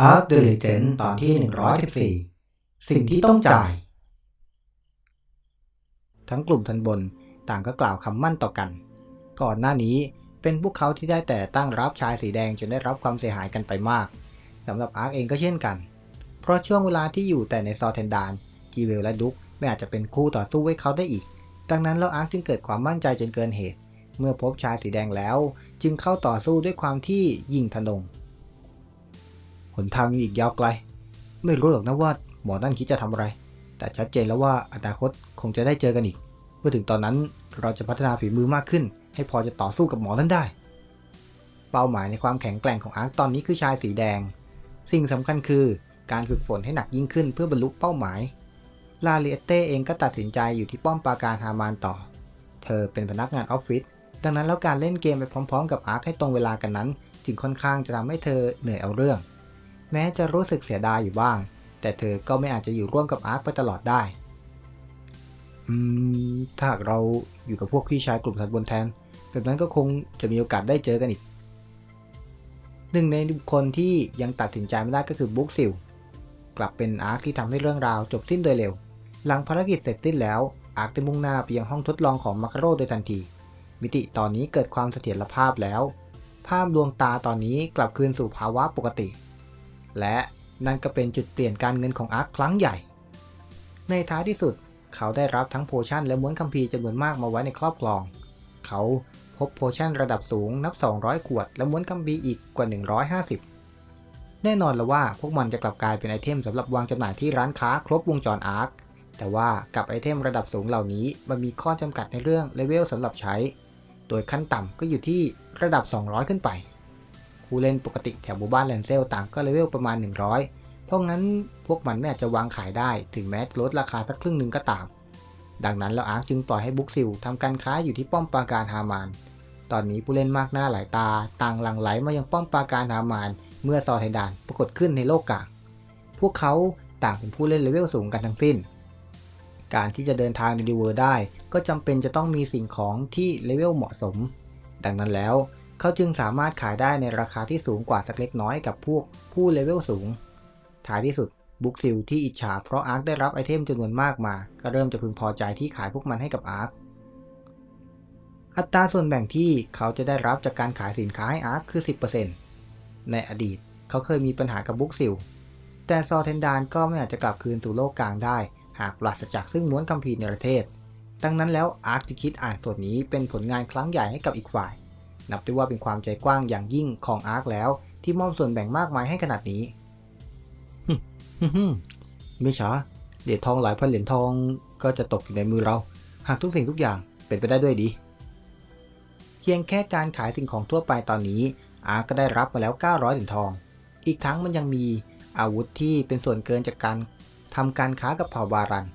Ark the Legend ตอนที่ 114 สิ่งที่ต้องจ่าย ทั้งกลุ่มทันบนต่างก็กล่าวคำมั่นต่อกัน ก่อนหน้านี้เป็นพวกเขาที่ได้แต่ตั้งรับชายสีแดงจนได้รับความเสียหายกันไปมากสำหรับอาร์คเองก็เช่นกัน เพราะช่วงเวลาที่อยู่แต่ในซอเทนดานจีเวลและดุกไม่อาจจะเป็นคู่ต่อสู้ให้เขาได้อีก ดังนั้นแล้วอาร์คจึงเกิดความมั่นใจจนเกินเหตุ เมื่อพบชายสีแดงแล้ว จึงเข้าต่อสู้ด้วยความที่ยิ่งทะนง หนทางอีกยาวไกล ไม่รู้หรอกนะว่าหมอนั่นคิดจะทำอะไร แต่ชัดเจนแล้วว่าอนาคตคงจะได้เจอกันอีก เมื่อถึงตอนนั้นเราจะพัฒนาฝีมือมากขึ้น ให้พอจะต่อสู้กับหมอนั่นได้ เป้าหมายในความแข็งแกร่งของอาร์คตอนนี้คือชายสีแดง สิ่งสำคัญคือการฝึกฝนให้หนักยิ่งขึ้นเพื่อบรรลุเป้าหมาย ลาเลียเต้เองก็ตัดสินใจอยู่ที่ป้อมปราการฮามานต่อ เธอเป็นพนักงานออฟฟิศ ดังนั้นแล้วการเล่นเกมไปพร้อม ๆ กับอาร์คให้ตรงเวลากันนั้น จึงค่อนข้างจะทำให้เธอเหนื่อยเอาเรื่อง แม้จะรู้สึกเสียดายอยู่บ้าง แต่เธอก็ไม่อาจจะอยู่ร่วมกับอาร์คไปตลอดได้ อืม ถ้าหากเราอยู่กับพวกพี่ชายกลุ่มทันบนแทน แบบนั้นก็คงจะมีโอกาสได้เจอกันอีก หนึ่งในคคลที่ยังตัดสินใจไม่ได้ก็คือบุ๊กซิล กลับเป็นอาร์คที่ทำให้เรื่องราวจบสิ้นโดยเร็ว หลังภารกิจเสร็จสิ้นแล้ว อาร์คได้มุ่งหน้าไปยังห้องทดลองของมาคาโรโดยทันที มิติตอนนี้เกิดความเสถียรภาพแล้ว ภาพดวงตาตอนนี้กลับคืนสู่ภาวะปกติ และนั่นก็เป็นจุดเปลี่ยนการเงินของอาร์คครั้งใหญ่ ในท้ายที่สุดเขาได้รับทั้งโพชั่นและม้วนคัมภีร์จำนวนมากมาไว้ในครอบครอง เขาพบโพชั่นระดับสูงนับ 200 ขวด และม้วนคัมภีร์อีกกว่า 150 แน่นอนแล้วว่าพวกมันจะกลับกลายเป็นไอเทมสำหรับวางจำหน่ายที่ร้านค้าครบวงจรอาร์ค แต่ว่ากับไอเทมระดับสูงเหล่านี้มันมีข้อจำกัดในเรื่องเลเวลสำหรับใช้ โดยขั้นต่ำก็อยู่ที่ระดับ 200 ขึ้นไป ผู้เล่นปกติแถวหมู่บ้านแลนเซลต่างก็เลเวลประมาณ 100 เพราะงั้นพวกมันไม่อาจจะวางขายได้ ถึงแม้จะลดราคาสักครึ่งหนึ่งก็ตาม ดังนั้นแล้วอาร์คจึงปล่อยให้บุ๊กซิลทำการค้าอยู่ที่ป้อมปราการฮามาน ตอนนี้ผู้เล่นมากหน้าหลายตา ต่างหลั่งไหลมายังป้อมปราการฮามาน เมื่อซอไทดานปรากฏขึ้นในโลกกลางพวกเขาต่างเป็นผู้เล่นเลเวลสูงกันทั้งสิ้น การที่จะเดินทางในดีเวอร์ได้ ก็จำเป็นจะต้องมีสิ่งของที่เลเวลเหมาะสม ดังนั้นแล้ว เขาจึงสามารถขายได้ในราคาที่สูงกว่าสักเล็กน้อยกับพวกผู้เลเวลสูง ท้ายที่สุดบุ๊กซิลที่อิจฉาเพราะอาร์คได้รับไอเทมจำนวนมากมา ก็เริ่มจะพึงพอใจที่ขายพวกมันให้กับอาร์ค อัตราส่วนแบ่งที่เขาจะได้รับจากการขายสินค้าให้อาร์คคือ 10%ในอดีตเขาเคยมีปัญหากับบุ๊กซิล แต่ซอเทนดานก็ไม่อาจจะกลับคืนสู่โลกกลางได้ หากปราศจากซึ่งม้วนคัมภีร์ในประเทศ ดังนั้นแล้วอาร์คจะคิดอ่านส่วนนี้เป็นผลงานครั้งใหญ่ให้กับอีกฝ่าย นับได้ว่าเป็นความใจกว้างอย่างยิ่งของอาร์คแล้ว ที่มอบส่วนแบ่งมากมายให้ขนาดนี้ไม่ช้าเหรียญทองหลายพันเหรียญทองก็จะตกอยู่ในมือเรา หากทุกสิ่งทุกอย่างเป็นไปได้ด้วยดี เพียงแค่การขายสิ่งของทั่วไปตอนนี้ อาร์ก็ได้รับมาแล้ว 900เหรียญทอง อีกทั้งมันยังมีอาวุธที่เป็นส่วนเกินจากการทำการค้ากับเผ่าบารัน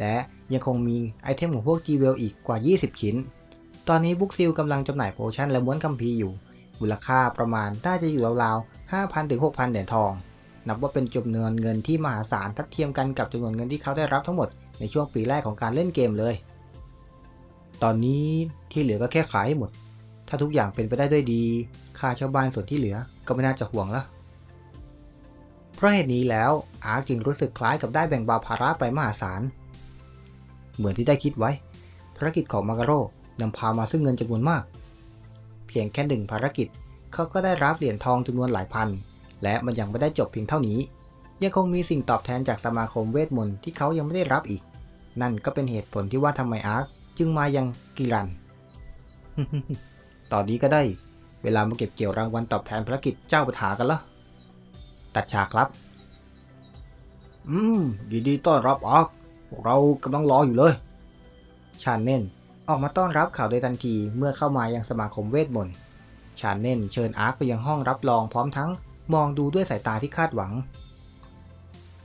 และยังคงมีไอเทมของพวกจีเวลอีกกว่า 20 ชิ้น ตอนนี้บุ๊กซิลกำลังจำหน่ายโพชั่นและม้วนคัมภีร์อยู่ มูลค่าประมาณน่าจะอยู่ราวๆ 5,000 ถึง 6,000 เหรียญทอง นับว่าเป็นจำนวนเงินที่มหาศาลทัดเทียมกันกับจำนวนเงินที่เขาได้รับทั้งหมดในช่วงปีแรกของการเล่นเกมเลย ตอนนี้ที่เหลือก็แค่ขายให้หมด ถ้าทุกอย่างเป็นไปได้ด้วยดี ค่าชาวบ้านส่วนที่เหลือก็ไม่น่าจะห่วงละเพราะเหตุนี้แล้วอาร์จึงรู้สึกคล้ายกับได้แบ่งเบาภาระไปมหาศาล เหมือนที่ได้คิดไว้ภารกิจของมาการโร นำพามาซึ่งเงินจำนวนมาก เพียงแค่หนึ่งภารกิจ เขาก็ได้รับเหรียญทองจำนวนหลายพัน และมันยังไม่ได้จบเพียงเท่านี้ ยังคงมีสิ่งตอบแทนจากสมาคมเวทมนต์ที่เขายังไม่ได้รับอีก นั่นก็เป็นเหตุผลที่ว่าทำไมอาร์คจึงมายังกิรัน ตอนนี้ก็ได้ เวลามาเก็บเกี่ยวรางวัลตอบแทนภารกิจเจ้าปัญหากันละตัดฉากครับอืมยินดีต้อนรับอาร์คเรากำลังรออยู่เลย ชานเน่น ออกมาต้อนรับข่าวโดยทันทีเมื่อเข้ามายังสมาคมเวทมนต์ ชานเน่นเชิญอาร์คไปยังห้องรับรองพร้อมทั้งมองดูด้วยสายตาที่คาดหวัง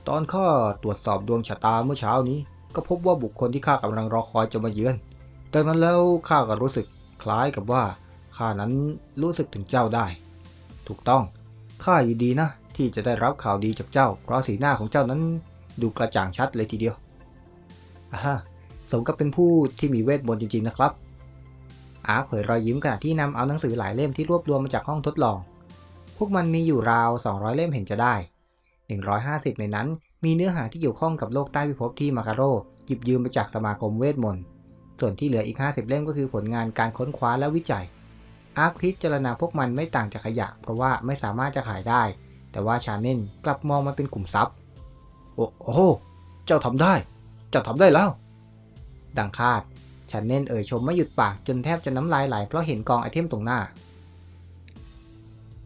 ตอนข้าตรวจสอบดวงชะตาเมื่อเช้านี้ ก็พบว่าบุคคลที่ข้ากำลังรอคอยจะมาเยือน ดังนั้นแล้วข้าก็รู้สึกคล้ายกับว่าข้านั้นรู้สึกถึงเจ้าได้ ถูกต้องข้ายินดีนะ ที่จะได้รับข่าวดีจากเจ้า เพราะสีหน้าของเจ้านั้นดูกระจ่างชัดเลยทีเดียวอ่าฮะ สมกับเป็นผู้ที่มีเวทมนต์จริง ๆ นะครับ อาร์คเผยรอยยิ้มขณะที่นำเอาหนังสือหลายเล่มที่รวบรวมมาจากห้องทดลอง พวกมันมีอยู่ราว 200 เล่มเห็นจะได้ 150 ในนั้น มีเนื้อหาที่เกี่ยวข้องกับโลกใต้พิภพที่มาการโรหยิบยืมมาจากสมาคมเวทมนต์ ส่วนที่เหลืออีก 50 เล่มก็คือผลงานการค้นคว้าและวิจัย อาร์คพิจารณาพวกมันไม่ต่างจากขยะ เพราะว่าไม่สามารถจะขายได้ แต่ว่าชาเน่นกลับมองมันเป็นกลุ่มทรัพย์ โอ้โห เจ้าทำได้ เจ้าทำได้แล้ว ดังคาดชาเน่นเอ่ยชมไม่หยุดปากจนแทบจะน้ำลายไหลเพราะเห็นกองไอเทมตรงหน้า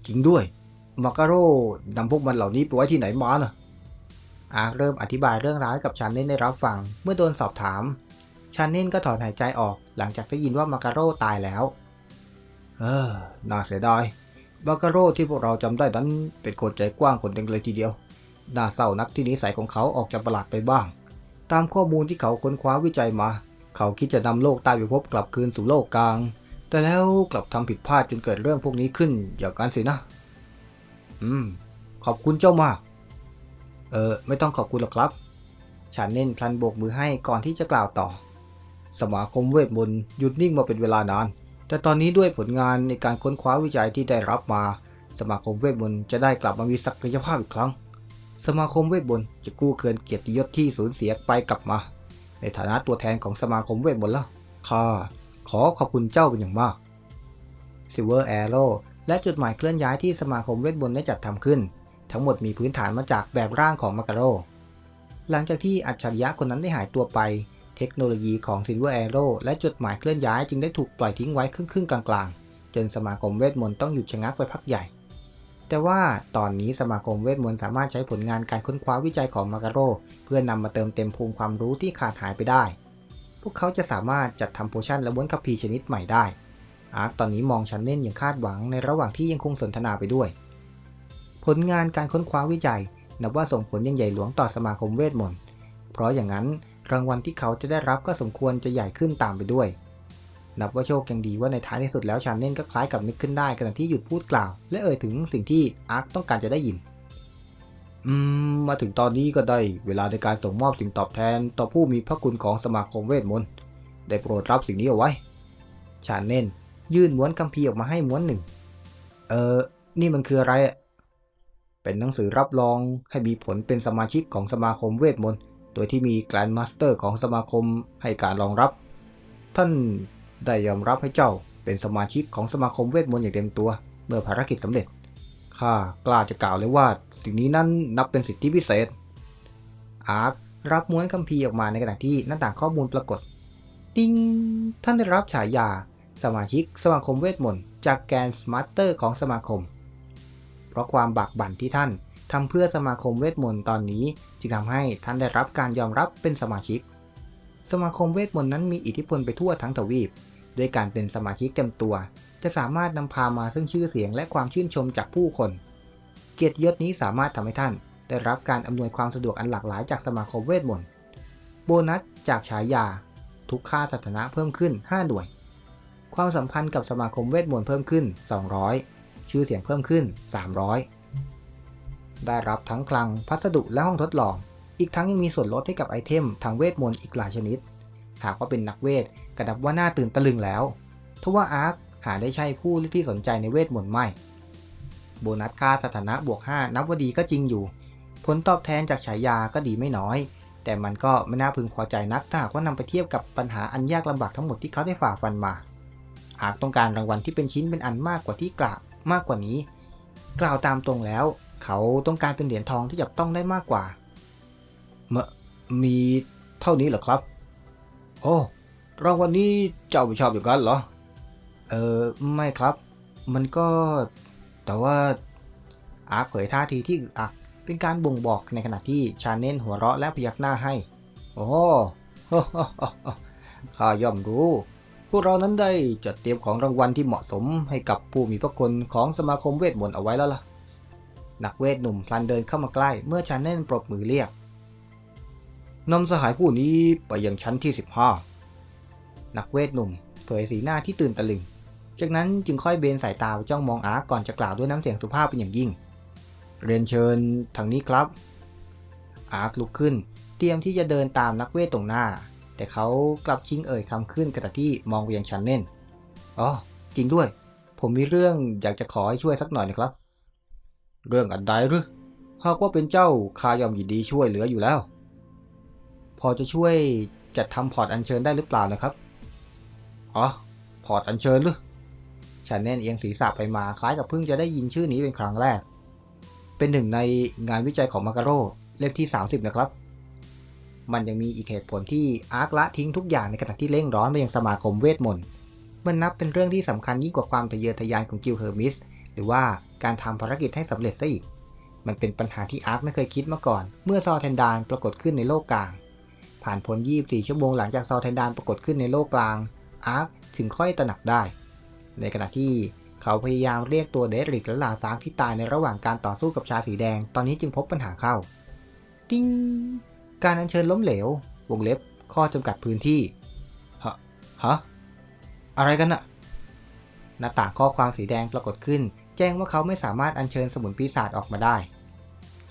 จริงด้วยมาการโร่นำพวกมันเหล่านี้ไปไว้ที่ไหนมาน่ะอาร์เริ่มอธิบายเรื่องราวกับชาเน่นได้รับฟังเมื่อโดนสอบถามชาเน่นก็ถอนหายใจออกหลังจากได้ยินว่ามาการโร่ตายแล้ว เออน่าเสียดายมาการโร่ที่พวกเราจำได้นั้นเป็นคนใจกว้างคนหนึ่งเลยทีเดียวน่าเศร้านักที่นิสัยของเขาออกจะประหลาดไปบ้าง ตามข้อมูลที่เขาค้นคว้าวิจัยมา เขาคิดจะนำโลกใต้พิภพกลับคืนสู่โลกกลาง แต่แล้วกลับทำผิดพลาดจนเกิดเรื่องพวกนี้ขึ้นอย่างนั้นสินะ อืม ขอบคุณเจ้ามากเออ ไม่ต้องขอบคุณหรอกครับ ฉันเน้นพลันโบกมือให้ก่อนที่จะกล่าวต่อ สมาคมเวทมนต์หยุดนิ่งมาเป็นเวลานาน แต่ตอนนี้ด้วยผลงานในการค้นคว้าวิจัยที่ได้รับมา สมาคมเวทมนต์จะได้กลับมามีศักยภาพอีกครั้ง สมาคมเวทมนต์จะกู้เคืนเกียรติยศที่สูญเสียไปกลับมา ในฐานะตัวแทนของสมาคมเวทมนต์แล้วข้าขอขอบคุณเจ้าเป็นอย่างมาก Silver Arrow และจุดหมายเคลื่อนย้ายที่สมาคมเวทมนต์ได้จัดทำขึ้น ทั้งหมดมีพื้นฐานมาจากแบบร่างของมาการโร หลังจากที่อัจฉริยะคนนั้นได้หายตัวไป เทคโนโลยีของ Silver Arrow และจุดหมายเคลื่อนย้ายจึงได้ถูกปล่อยทิ้งไว้ครึ่งๆกลางๆ จนสมาคมเวทมนต์ต้องหยุดชะงักไปพักใหญ่ แต่ว่าตอนนี้สมาคมเวทมนต์สามารถใช้ผลงานการค้นคว้าวิจัยของมาการโรเพื่อนำมาเติมเต็มภูมิความรู้ที่ขาดหายไปได้ พวกเขาจะสามารถจัดทำโพชั่นและม้วนคัพพีชนิดใหม่ได้ อาร์คตอนนี้มองชันเน่นอย่างคาดหวังในระหว่างที่ยังคงสนทนาไปด้วย ผลงานการค้นคว้าวิจัย นับว่าส่งผลยังใหญ่หลวงต่อสมาคมเวทมนต์ เพราะอย่างนั้นรางวัลที่เขาจะได้รับก็สมควรจะใหญ่ขึ้นตามไปด้วย นับว่าโชคยังดีว่าในท้ายที่สุดแล้วชานเน่นก็คล้ายกับนึกขึ้นได้ขณะที่หยุดพูดกล่าว และเอ่ยถึงสิ่งที่อาร์คต้องการจะได้ยิน อืม มาถึงตอนนี้ก็ได้เวลาในการส่งมอบสิ่งตอบแทนต่อผู้มีพระคุณของสมาคมเวทมนต์ได้โปรดรับสิ่งนี้เอาไว้ชานเน่น ยื่นม้วนคัมภีร์ออกมาให้ม้วนหนึ่ง เออ นี่มันคืออะไรอะเป็นหนังสือรับรองให้มีผลเป็นสมาชิกของสมาคมเวทมนต์โดยที่มีแกรนด์มาสเตอร์ของสมาคมให้การรองรับ ท่าน ได้ยอมรับให้เจ้าเป็นสมาชิกของสมาคมเวทมนต์อย่างเต็มตัว เมื่อภารกิจสำเร็จ ข้ากล้าจะกล่าวเลยว่า สิ่งนี้นั้นนับเป็นสิทธิพิเศษ อาร์ครับม้วนคัมภีร์ออกมาในขณะที่หน้าต่างข้อมูลปรากฏ ติ้งท่านได้รับฉายา สมาชิกสมาคมเวทมนต์จากแกนสมาสเตอร์ของสมาคม เพราะความบากบั่นที่ท่านทำเพื่อสมาคมเวทมนต์ตอนนี้ จึงทำให้ท่านได้รับการยอมรับเป็นสมาชิก สมาคมเวทมนต์นั้นมีอิทธิพลไปทั่วทั้งทวีป ด้วยการเป็นสมาชิกเต็มตัว จะสามารถนำพามาซึ่งชื่อเสียงและความชื่นชมจากผู้คน เกียรติยศนี้สามารถทำให้ท่าน ได้รับการอำนวยความสะดวกอันหลากหลายจากสมาคมเวทมนต์โบนัสจากฉายา ทุกค่าสถานะเพิ่มขึ้น 5 หน่วย ความสัมพันธ์กับสมาคมเวทมนต์เพิ่มขึ้น 200 ชื่อเสียงเพิ่มขึ้น 300 ได้รับทั้งคลังพัสดุและห้องทดลอง อีกทั้งยังมีส่วนลดให้กับไอเทมทางเวทมนต์อีกหลายชนิด หากว่าเป็นนักเวทก็นับว่าน่าตื่นตะลึงแล้วทว่าอาร์คหาได้ใช่ผู้ที่สนใจในเวทมนต์ไม่ โบนัสค่าสถานะบวก 5 นับว่าดีก็จริงอยู่ ผลตอบแทนจากฉายาก็ดีไม่น้อย แต่มันก็ไม่น่าพึงพอใจนักถ้าหากว่านำไปเทียบกับปัญหาอันยากลำบากทั้งหมดที่เขาได้ฝ่าฟันมา อาร์คต้องการรางวัลที่เป็นชิ้นเป็นอันมากกว่าที่กล่าวมากกว่านี้ กล่าวตามตรงแล้ว เขาต้องการเป็นเหรียญทองที่จับต้องได้มากกว่า มมีเท่านี้เหรอครับ โอ้รางวัลนี้เจ้าไม่ชอบอย่างนั้นเหรอ เออไม่ครับ มันก็แต่ว่าอาร์เผยท่าทีที่อึกอักเป็นการบ่งบอกในขณะที่ชาเน่นหัวเราะและพยักหน้าให้ โอ้ข้าย่อมรู้ พวกเรานั้นได้จัดเตรียมของรางวัลที่เหมาะสมให้กับผู้มีพระคุณของสมาคมเวทมนต์เอาไว้แล้วล่ะ นักเวทหนุ่มพลันเดินเข้ามาใกล้ เมื่อชาเน่นปรบมือเรียก นำสหายผู้นี้ไปยังชั้นที่ 15 นักเวทหนุ่ม เผยสีหน้าที่ตื่นตะลึง จากนั้นจึงค่อยเบนสายตาไปจ้องมองอาร์ก่อนจะกล่าวด้วยน้ำเสียงสุภาพเป็นอย่างยิ่ง เรียนเชิญทางนี้ครับ อาร์คลุกขึ้น เตรียมที่จะเดินตามนักเวทตรงหน้า แต่เขากลับชิงเอ่ยคำขึ้นกระที่มองไปยังชั้นเน่นอ๋อจริงด้วย ผมมีเรื่องอยากจะขอให้ช่วยสักหน่อยนะครับ เรื่องอันใดหรือหากว่าเป็นเจ้าข้ายอมยินดีช่วยเหลืออยู่แล้ว พอจะช่วยจัดทำพอร์ตอัญเชิญได้หรือเปล่านะครับ อ๋อ พอร์ตอัญเชิญหรือชาแนนเอียงศีรษะไปมาคล้ายกับเพิ่งจะได้ยินชื่อนี้เป็นครั้งแรก เป็นหนึ่งในงานวิจัยของมาการโรเล่มที่ 30 นะครับ มันยังมีอีกเหตุผลที่อาร์คละทิ้งทุกอย่างในขณะที่เร่งร้อนไปยังสมาคมเวทมนต์ มันนับเป็นเรื่องที่สำคัญยิ่งกว่าความทะเยอทะยานของกิลเฮอร์มิส หรือว่าการทำภารกิจให้สำเร็จซะอีก มันเป็นปัญหาที่อาร์คไม่เคยคิดมาก่อน เมื่อซอเทนดานปรากฏขึ้นในโลกกลาง ผ่านพ้น 24 ชั่วโมงหลังจากซอเทนดานปรากฏขึ้นในโลกกลาง อาร์คถึงค่อยตระหนักได้ ในขณะที่เขาพยายามเรียกตัวเดริกและลาซาร์ที่ตายในระหว่างการต่อสู้กับชาสีแดง ตอนนี้จึงพบปัญหาเข้า ติ้ง การอัญเชิญล้มเหลว วงเล็บ ข้อจำกัดพื้นที่ ฮะ ฮะ อะไรกันอะหน้าต่างข้อความสีแดงปรากฏขึ้น แจ้งว่าเขาไม่สามารถอัญเชิญสมุนปีศาจออกมาได้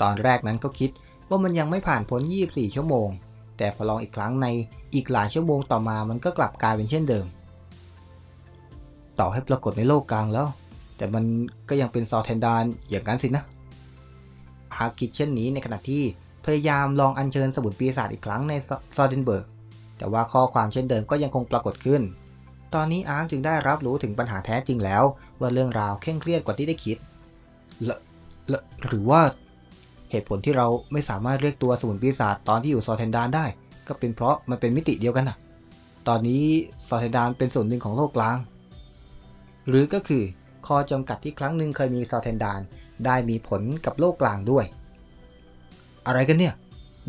ตอนแรกนั้นก็คิดว่ามันยังไม่ผ่านพ้น 24 ชั่วโมง แต่พอลองอีกครั้งในอีกหลายชั่วโมงต่อมามันก็กลับกลายเป็นเช่นเดิม ต่อให้ปรากฏในโลกกลางแล้ว แต่มันก็ยังเป็นซอเทนดานอย่างนั้นสินะอาคิดเช่นนี้ในขณะที่พยายามลองอัญเชิญสมุนปีศาจอีกครั้งในซอเดนเบิร์ก แต่ว่าข้อความเช่นเดิมก็ยังคงปรากฏขึ้น ตอนนี้อาร์คจึงได้รับรู้ถึงปัญหาแท้จริงแล้ว ว่าเรื่องราวเคร่งเครียดกว่าที่ได้คิดละละหรือว่า เหตุผลที่เราไม่สามารถเรียกตัวสมุนปีศาจตอนที่อยู่ซอเทนดานได้ ก็เป็นเพราะมันเป็นมิติเดียวกันนะตอนนี้ซอเทนดานเป็นส่วนหนึ่งของโลกกลาง หรือก็คือข้อจำกัดที่ครั้งหนึ่งเคยมีซอเทนดาน ได้มีผลกับโลกกลางด้วย อะไรกันเนี่ย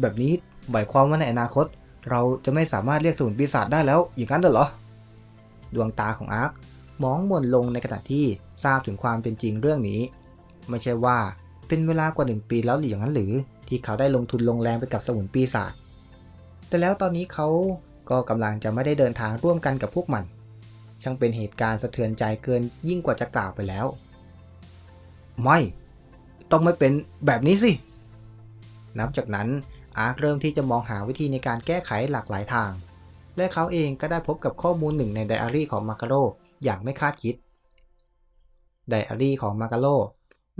แบบนี้หมายความว่าในอนาคต เราจะไม่สามารถเรียกสมุนปีศาจได้แล้วอย่างนั้นเหรอ ดวงตาของอาร์คมองมนลงในขณะที่ทราบถึงความเป็นจริงเรื่องนี้ ไม่ใช่ว่า เป็นเวลากว่าหนึ่งปีแล้วหรืออย่างนั้นหรือ ที่เขาได้ลงทุนลงแรงไปกับสมุนปีศาจแต่แล้วตอนนี้เขาก็กำลังจะไม่ได้เดินทางร่วมกันกับพวกมัน ช่างเป็นเหตุการณ์สะเทือนใจเกินยิ่งกว่าจะกล่าวไปแล้ว ไม่ ต้องไม่เป็นแบบนี้สิ นับจากนั้นอาร์คเริ่มที่จะมองหาวิธีในการแก้ไขหลากหลายทาง และเขาเองก็ได้พบกับข้อมูลหนึ่งในไดอารี่ของมาการโรอย่างไม่คาดคิด ไดอารี่ของมาการโร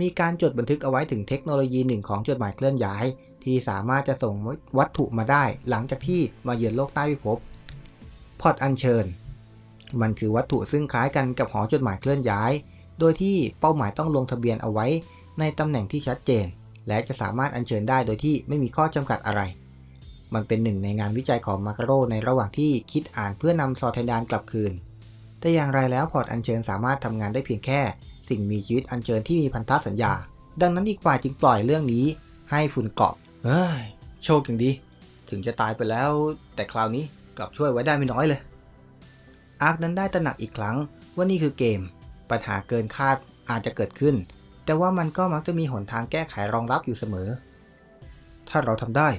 มีการจดบันทึกเอาไว้ถึงเทคโนโลยีหนึ่งของจดหมายเคลื่อนย้าย ที่สามารถจะส่งวัตถุมาได้ หลังจากที่มาเยือนโลกใต้พิภพพอตอัญเชิญ มันคือวัตถุซึ่งคล้ายกันกับหอจดหมายเคลื่อนย้าย โดยที่เป้าหมายต้องลงทะเบียนเอาไว้ ในตำแหน่งที่ชัดเจน และจะสามารถอัญเชิญได้โดยที่ไม่มีข้อจำกัดอะไร มันเป็นหนึ่งในงานวิจัยของมากาโรในระหว่างที่คิดอ่านเพื่อนำซอเทนดานกลับคืน แต่อย่างไรแล้วพอร์ตอัญเชิญสามารถทำงานได้เพียงแค่ สิ่งมีชีวิตอัญเชิญที่มีพันธสัญญา ดังนั้นอีกฝ่ายจึงปล่อยเรื่องนี้ให้ฝุ่นเกาะเฮ้ยโชคอย่างดี ถึงจะตายไปแล้ว แต่คราวนี้กลับช่วยไว้ได้ไม่น้อยเลย อาร์คนั้นได้ตระหนักอีกครั้งว่านี่คือเกม ปัญหาเกินคาดอาจจะเกิดขึ้น แต่ว่ามันก็มักจะมีหนทางแก้ไขรองรับอยู่เสมอ ถ้าเราทำได้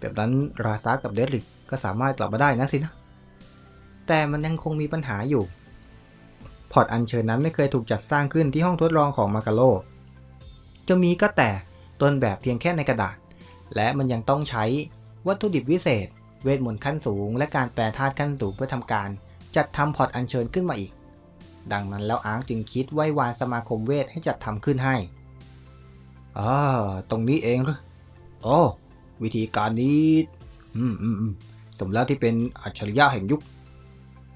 แบบนั้นราซากับเดริกก็สามารถกลับมาได้นะสินะ แต่มันยังคงมีปัญหาอยู่ พอร์ตอัญเชิญนั้นไม่เคยถูกจัดสร้างขึ้นที่ห้องทดลองของมาการโลจะมีก็แต่ต้นแบบเพียงแค่ในกระดาษ และมันยังต้องใช้วัตถุดิบวิเศษ เวทมนต์ขั้นสูง และการแปลธาตุขั้นสูงเพื่อทำการ จัดทำพอร์ตอัญเชิญขึ้นมาอีก ดังนั้นแล้วอาร์คจึงคิดไว้วานสมาคมเวทให้จัดทำขึ้นให้อ่าตรงนี้เองหรือโอ้วิธีการนี้อืมอืมอืมสมแล้วที่เป็นอัจฉริยะแห่งยุค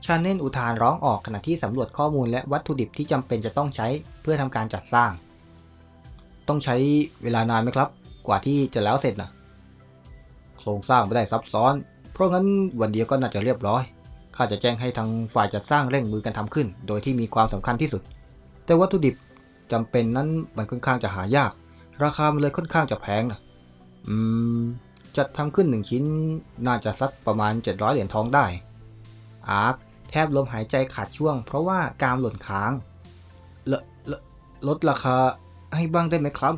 ชาเนนอุทานร้องออกขณะที่สำรวจข้อมูลและวัตถุดิบที่จำเป็นจะต้องใช้เพื่อทำการจัดสร้าง ต้องใช้เวลานานไหมครับ กว่าที่จะแล้วเสร็จนะโครงสร้างไม่ได้ซับซ้อน เพราะงั้นวันเดียวก็น่าจะเรียบร้อยข้าจะแจ้งให้ทางฝ่ายจัดสร้างเร่งมือกันทำขึ้น โดยที่มีความสำคัญที่สุด แต่วัตถุดิบจำเป็นนั้นมันค่อนข้างจะหายาก ราคามันเลยค่อนข้างจะแพงนะอืมจัดทำขึ้นหนึ่งชิ้นน่าจะสักประมาณ 700 เหรียญทองได้อาร์ค แทบลมหายใจขาดช่วง เพราะว่ากามหล่นค้างลลลดราคาให้บ้างได้ไหมครับ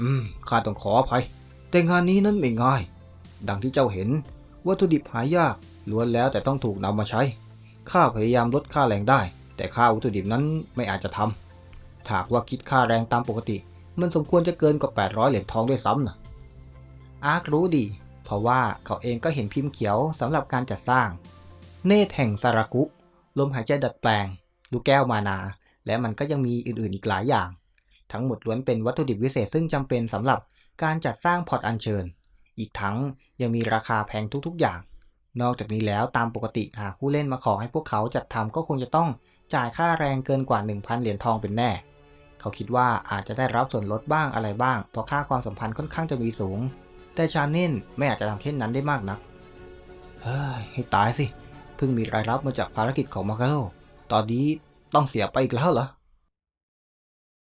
อืมข้าต้องขออภัย แต่งานนี้นั้นไม่ง่าย ดังที่เจ้าเห็น วัตถุดิบหายากล้วนแล้วแต่ต้องถูกนำมาใช้ ข้าพยายามลดค่าแรงได้ แต่ค่าวัตถุดิบนั้นไม่อาจจะทำถ้าหากว่าคิดค่าแรงตามปกติ มันสมควรจะเกินกว่า 800 เหรียญทองด้วยซ้ำนะอาร์ครู้ดี เพราะว่าเขาเองก็เห็นพิมพ์เขียวสำหรับการจัดสร้าง เนตรแห่งซาราคุลมหายใจดัดแปลง ลูกแก้วมานา และมันก็ยังมีอื่นๆอีกหลายอย่าง ทั้งหมดล้วนเป็นวัตถุดิบวิเศษซึ่งจำเป็นสำหรับการจัดสร้างพอร์ตอัญเชิญ อีกทั้งยังมีราคาแพงทุกๆอย่าง นอกจากนี้แล้วตามปกติหากผู้เล่นมาขอให้พวกเขาจัดทำก็คงจะต้องจ่ายค่าแรงเกินกว่า 1,000 เหรียญทองเป็นแน่ เขาคิดว่าอาจจะได้รับส่วนลดบ้างอะไรบ้าง เพราะค่าความสัมพันธ์ค่อนข้างจะมีสูง แต่ชาเน่นไม่อาจจะทำเช่นนั้นได้มากนัก เฮ้ยให้ตายสิ เพิ่งมีรายรับมาจากภารกิจของมาร์กาโลตอนนี้ต้องเสียไปอีกแล้วเหรอ